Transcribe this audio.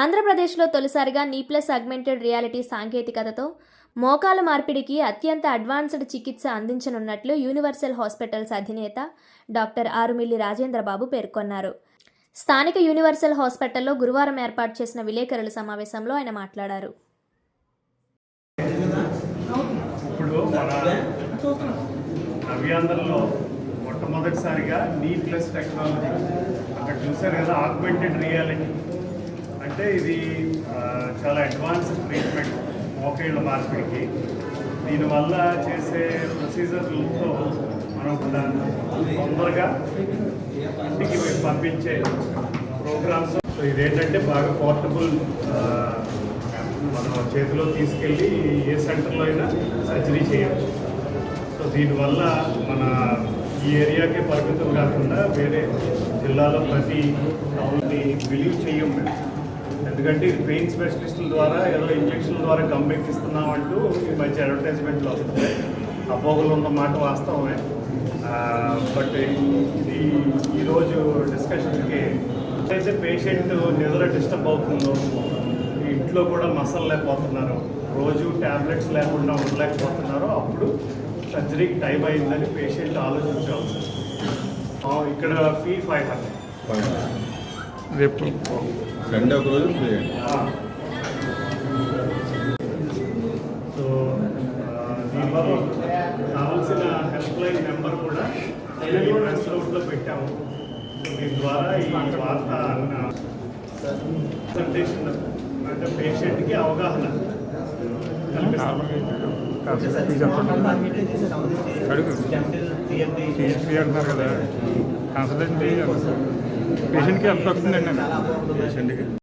ఆంధ్రప్రదేశ్లో తొలిసారిగా నీప్లస్ augmented reality సాంకేతికతతో మోకాల మార్పిడికి అత్యంత అడ్వాన్స్డ్ చికిత్స అందించనున్నట్లు యూనివర్సల్ హాస్పిటల్స్ అధినేత డాక్టర్ ఆరుమిల్లి రాజేంద్రబాబు పేర్కొన్నారు. స్థానిక యూనివర్సల్ హాస్పిటల్లో గురువారం ఏర్పాటు చేసిన విలేకరుల సమావేశంలో ఆయన మాట్లాడారు. నవ్యాంధ్రలో మొట్టమొదటిసారిగా నీ ప్లస్ టెక్నాలజీ. అక్కడ చూశారు కదా ఆగ్మెంటెడ్ రియాలిటీ అంటే ఇది చాలా అడ్వాన్స్ ట్రీట్మెంట్ మోకేళ్ళ మార్పిడికి. దీనివల్ల చేసే ప్రొసీజర్లతో మనం కూడా తొందరగా ఇంటికి పంపించే ప్రోగ్రామ్స్ సో ఇదేంటంటే బాగా పోర్టబుల్ మనం చేతిలో తీసుకెళ్ళి ఏ సెంటర్లో అయినా సర్జరీ చేయవచ్చు సో దీనివల్ల మన ఈ ఏరియాకే పరిమితం కాకుండా వేరే జిల్లాలో ప్రతి టౌన్ని బిలీవ్ చేయం ఎందుకంటే పెయిన్ స్పెషలిస్టుల ద్వారా ఏదో ఇంజక్షన్ల ద్వారా గమ్మెక్కిస్తున్నాం అంటూ ఈ మధ్య అడ్వర్టైజ్మెంట్లు వస్తున్నాయి. అపోహలు ఉన్న మాట వాస్తవమే. బట్ ఇది ఈరోజు డిస్కషన్కి అయితే పేషెంట్ నిద్ర డిస్టర్బ్ అవుతుందో ఇంట్లో కూడా మసలు లేకపోతున్నారు రోజు ట్యాబ్లెట్స్ లేకుండా ఉండలేకపోతున్నారో అప్పుడు సర్జరీకి టైం అయిందని పేషెంట్ ఆలోచించాల్సి ఇక్కడ ఫీ ఫైవ్ హండ్రెడ్. రేపు. సండే ఒక రోజు ఫ్రీ సో ఆ, దీనికి కావాల్సిన హెల్ప్ లైన్ నెంబర్ కూడా ప్రెస్ రోడ్లో పెట్టాము. దీని ద్వారా ఈ వార్త కన్సల్టేషన్ అంటే పేషెంట్కి అవగాహన ఫ్రీ అంటున్నారు కదా. కన్సల్టేషన్ पेशेंट के अब तक पेशेंट के।